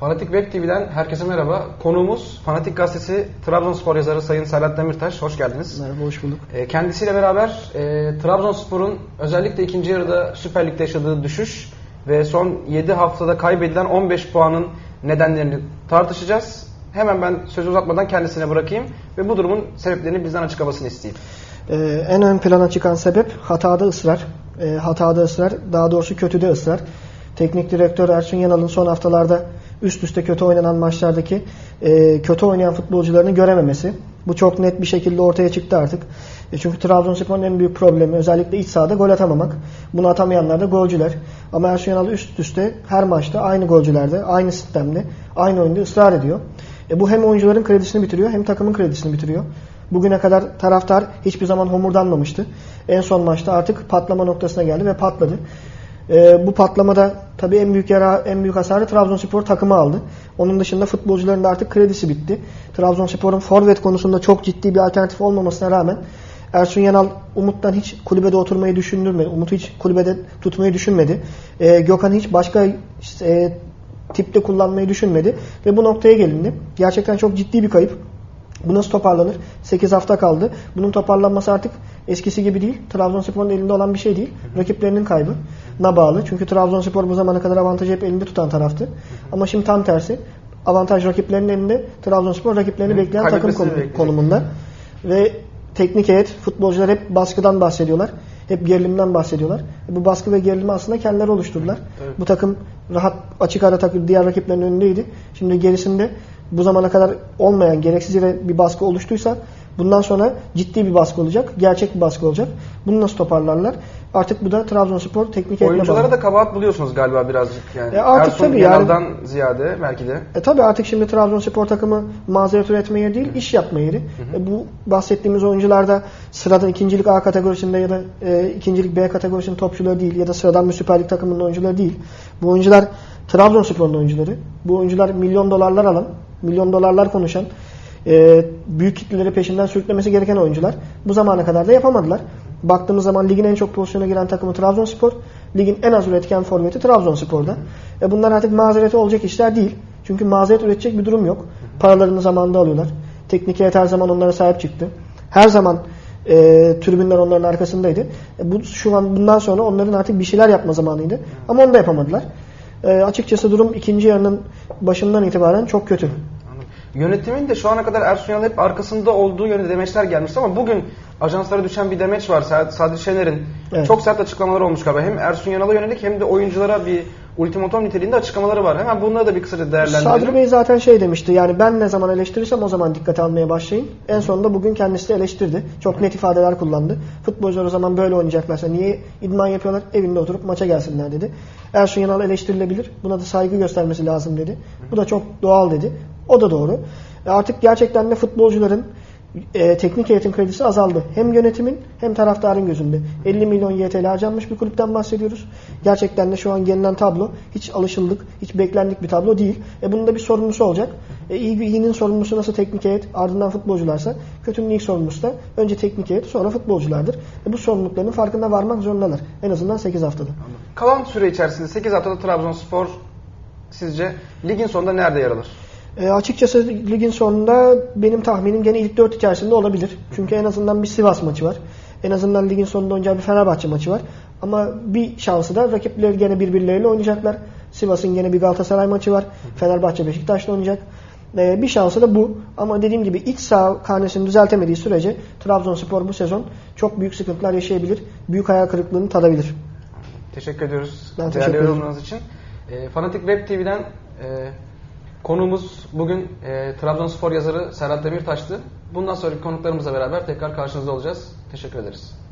Fanatik Web TV'den herkese merhaba. Konuğumuz Fanatik Gazetesi Trabzonspor yazarı Sayın Serhat Demirtaş. Hoş geldiniz. Merhaba, hoş bulduk. E, Kendisiyle beraber e, Trabzonspor'un özellikle ikinci yarıda Süper Lig'de yaşadığı düşüş ve son 7 haftada kaybedilen 15 puanın nedenlerini tartışacağız. Hemen ben sözü uzatmadan kendisine bırakayım ve bu durumun sebeplerini bizden açıklamasını isteyeyim. Ee, en ön plana çıkan sebep hatada ısrar. Ee, hatada ısrar, daha doğrusu kötüde ısrar. Teknik direktör Ersun Yanal'ın son haftalarda üst üste kötü oynanan maçlardaki e, kötü oynayan futbolcularını görememesi. Bu çok net bir şekilde ortaya çıktı artık. E, çünkü Trabzonspor'un en büyük problemi özellikle iç sahada gol atamamak. Bunu atamayanlar da golcüler. Ama Ersun Yanal üst üste her maçta aynı golcülerde, aynı sistemde, aynı oyunda ısrar ediyor. E, bu hem oyuncuların kredisini bitiriyor hem takımın kredisini bitiriyor. Bugüne kadar taraftar hiçbir zaman homurdanmamıştı. En son maçta artık patlama noktasına geldi ve patladı. E, bu patlamada tabii en büyük yara, en büyük hasarı Trabzonspor takımı aldı. Onun dışında futbolcuların da artık kredisi bitti. Trabzonspor'un forvet konusunda çok ciddi bir alternatif olmamasına rağmen Ersun Yanal Umut'tan hiç kulübede oturmayı düşündürmedi. Umut'u hiç kulübede tutmayı düşünmedi. E, Gökhan hiç başka e, tipte kullanmayı düşünmedi. Ve bu noktaya gelindi. Gerçekten çok ciddi bir kayıp. Bu nasıl toparlanır? 8 hafta kaldı. Bunun toparlanması artık eskisi gibi değil. Trabzonspor'un elinde olan bir şey değil. Rakiplerinin kaybı na bağlı. Çünkü Trabzonspor bu zamana kadar avantajı hep elinde tutan taraftı. Ama şimdi tam tersi. Avantaj rakiplerinin elinde. Trabzonspor rakiplerini bekleyen takım Kaybetmesini konu- bekleyecek. konumunda. Ve teknik heyet, futbolcular hep baskıdan bahsediyorlar. Hep gerilimden bahsediyorlar. Bu baskı ve gerilimi aslında kendileri oluşturdular. Evet. Bu takım rahat açık ara takım diğer rakiplerin önündeydi. Şimdi gerisinde bu zamana kadar olmayan gereksiz yere bir baskı oluştuysa bundan sonra ciddi bir baskı olacak. Gerçek bir baskı olacak. Bunu nasıl toparlarlar? Artık bu da Trabzonspor teknik heyetine Oyunculara bağlı. da kabahat buluyorsunuz galiba birazcık yani. E artık Ersun tabii yani- Yanal'dan ziyade belki de. E tabi artık şimdi Trabzonspor takımı mazeret üretme yeri değil, iş yapma yeri. E bu bahsettiğimiz oyuncular da sıradan ikincilik A kategorisinde ya da e, ikincilik B kategorisinin topçuları değil ya da sıradan bir Süper Lig takımının oyuncuları değil. Bu oyuncular Trabzonspor'un oyuncuları. Bu oyuncular milyon dolarlar alan, milyon dolarlar konuşan, e, büyük kitleleri peşinden sürüklemesi gereken oyuncular. Bu zamana kadar da yapamadılar. Baktığımız zaman ligin en çok pozisyona giren takımı Trabzonspor. Ligin en az üretken forveti Trabzonspor'da. E bunlar artık mazereti olacak işler değil. Çünkü mazeret üretecek bir durum yok. Paralarını zamanında alıyorlar. Teknik heyet her zaman onlara sahip çıktı. Her zaman e, tribünler onların arkasındaydı. E, bu şu an bundan sonra onların artık bir şeyler yapma zamanıydı. Ama onu da yapamadılar. E, açıkçası durum ikinci yarının başından itibaren çok kötü. Yönetimin de şu ana kadar Ersun Yanal hep arkasında olduğu yönde demeçler gelmiş ama bugün ajanslara düşen bir demeç var. Sa- Sadri Şener'in Evet. çok sert açıklamaları olmuş galiba. Hem Ersun Yanal'a yönelik hem de oyunculara bir ultimatom niteliğinde açıklamaları var. Hemen bunları da bir kısaca değerlendirelim. Sadri Bey zaten şey demişti yani ben ne zaman eleştirirsem o zaman dikkate almaya başlayın. En sonunda bugün kendisi de eleştirdi. Çok net ifadeler kullandı. Futbolcular o zaman böyle oynayacaklarsa niye idman yapıyorlar? Evinde oturup maça gelsinler dedi. Ersun Yanal eleştirilebilir. Buna da saygı göstermesi lazım dedi. Bu da çok doğal dedi. O da doğru. E Artık gerçekten de futbolcuların e, teknik heyetin kredisi azaldı. Hem yönetimin hem taraftarın gözünde. 50 milyon YTL harcanmış bir kulüpten bahsediyoruz. Gerçekten de şu an gelinen tablo hiç alışıldık, hiç beklendik bir tablo değil. E bunun da bir sorumlusu olacak. E, iyi, iyinin sorumlusu nasıl teknik heyet, ardından futbolcularsa kötünün ilk sorumlusu da önce teknik heyet sonra futbolculardır. E, bu sorumluluklarının farkına varmak zorundalar. En azından 8 haftada. Kalan süre içerisinde 8 haftada Trabzonspor sizce ligin sonunda nerede yer alır? E, açıkçası ligin sonunda benim tahminim gene ilk 4 içerisinde olabilir. Çünkü en azından bir Sivas maçı var. En azından ligin sonunda oynayacağı bir Fenerbahçe maçı var. Ama bir şansı da rakipleri gene birbirleriyle oynayacaklar. Sivas'ın gene bir Galatasaray maçı var. Fenerbahçe Beşiktaş'la oynayacak. E, bir şansı da bu. Ama dediğim gibi iç saha karnesini düzeltemediği sürece Trabzonspor bu sezon çok büyük sıkıntılar yaşayabilir. Büyük hayal kırıklığını tadabilir. Teşekkür ediyoruz. Ben değerli teşekkür ederim. için. E, Fanatik Web TV'den e, konuğumuz bugün e, Trabzonspor yazarı Serhat Demirtaş'tı. Bundan sonraki konuklarımızla beraber tekrar karşınızda olacağız. Teşekkür ederiz.